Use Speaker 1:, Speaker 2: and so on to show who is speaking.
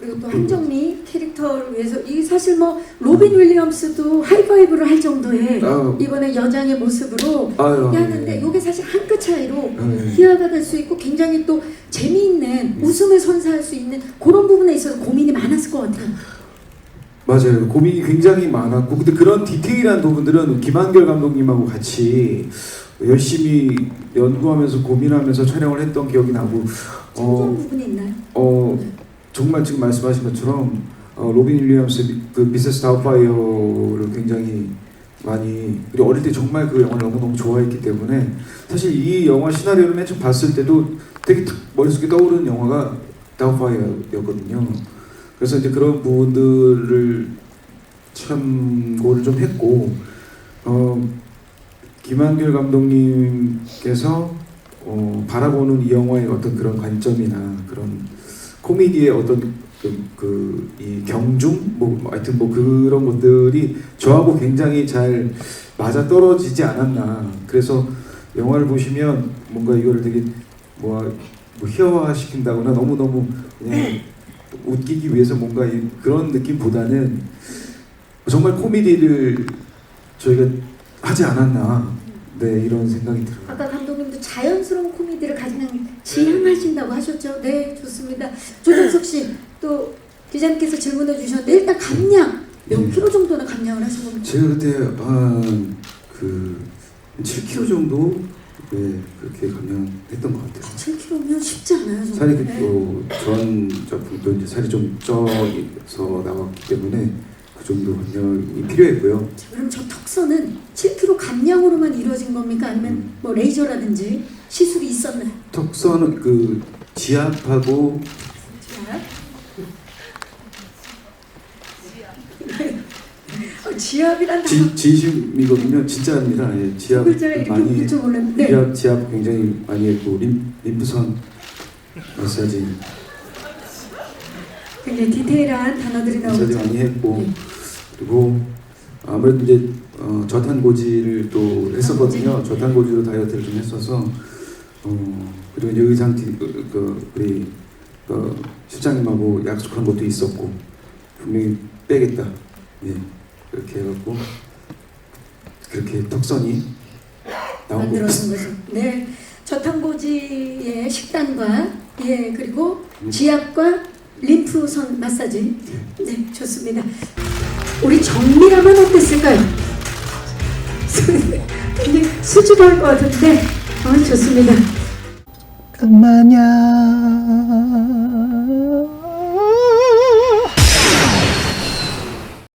Speaker 1: 그리고 또 한정미 캐릭터를 위해서 이 사실 뭐 로빈 윌리엄스도 하이파이브를 할 정도의
Speaker 2: 아,
Speaker 1: 이번에 여장의 모습으로
Speaker 2: 아유,
Speaker 1: 하는데
Speaker 2: 네.
Speaker 1: 이게 사실 한 끗 차이로
Speaker 2: 네.
Speaker 1: 희화가 될 수 있고 굉장히 또 재미있는 웃음을 선사할 수 있는 그런 부분에 있어서 고민이 많았을 것 같아요.
Speaker 2: 맞아요. 고민이 굉장히 많았고, 근데 그런 디테일한 부분들은 김한결 감독님하고 같이 열심히 연구하면서 고민하면서 촬영을 했던 기억이 나고, 어,
Speaker 1: 부분이 있나요?
Speaker 2: 어 정말 지금 말씀하신 것처럼 어, 로빈 윌리엄스 미- 그 미세스 다우파이어를 굉장히 많이 우리 어릴 때 정말 그 영화를 너무 너무 좋아했기 때문에 사실 이 영화 시나리오를 맨 처음 봤을 때도 되게 탁 머릿속에 떠오르는 영화가 다우파이어였거든요. 그래서 이제 그런 부분들을 참고를 좀 했고 어, 김한길 감독님께서 어, 바라보는 이 영화의 어떤 그런 관점이나 그런 코미디의 어떤 그 이 경중? 뭐 하여튼 뭐 그런 것들이 저하고 굉장히 잘 맞아 떨어지지 않았나. 그래서 영화를 보시면 뭔가 이거를 되게 뭐, 뭐 희화화 시킨다거나 너무 너무 웃기기 위해서 뭔가 이- 그런 느낌보다는 정말 코미디를 저희가 하지 않았나. 네 이런 생각이 들어요.
Speaker 1: 아까 감독님도 자연스러운 코미디를 가장 지향하신다고 하셨죠? 네, 좋습니다. 조정석 씨, 또 기자님께서 질문해 주셨는데 일단 감량 몇
Speaker 2: 네.
Speaker 1: 킬로 정도나 감량을 하신 겁니까?
Speaker 2: 제가 그때 한그 7kg 정도 네, 그렇게 감량했던 것 같아요.
Speaker 1: 7kg면 쉽지 않아요, 정말.
Speaker 2: 살이
Speaker 1: 네.
Speaker 2: 그전 작품도 이제 살이 좀 쪄서 나왔기 때문에 그 정도 감량이 필요했고요.
Speaker 1: 자, 그럼 저 턱선은 7kg 감량으로만 이루어진 겁니까? 아니면
Speaker 2: 음.
Speaker 1: 뭐 레이저라든지 시술이 있었나요?
Speaker 2: 턱선은 그 지압하고
Speaker 1: 자. 어, 지압이란 단어
Speaker 2: 지, 진심이거든요. 진짜입니다. 예, 지압
Speaker 1: 이렇게
Speaker 2: 많이
Speaker 1: 줄 몰랐는데
Speaker 2: 지압 지압 굉장히 많이 했고 림, 림프선 마사지
Speaker 1: 굉장히 디테일한 단어들이
Speaker 2: 마사지
Speaker 1: 나오죠.
Speaker 2: 많이 했고
Speaker 1: 네.
Speaker 2: 그리고 아무래도 이제 어, 저탄고지를 또 했었거든요. 저탄고지로 다이어트를 좀 했어서 어, 그리고 이제 의상 팀, 그, 그 우리 그 실장님하고 약속한 것도 있었고 분명히 빼겠다. 예 그렇게 해갖고 그렇게 턱선이 나온 것
Speaker 1: 만들어진. 거죠. 네, 저탄고지의 식단과 예 그리고
Speaker 2: 음.
Speaker 1: 지압과 림프선 마사지. 네, 좋습니다. 우리 정미라면 어땠을까요? 굉장히 수줍어할 것 같은데, 어, 좋습니다.
Speaker 3: 그만야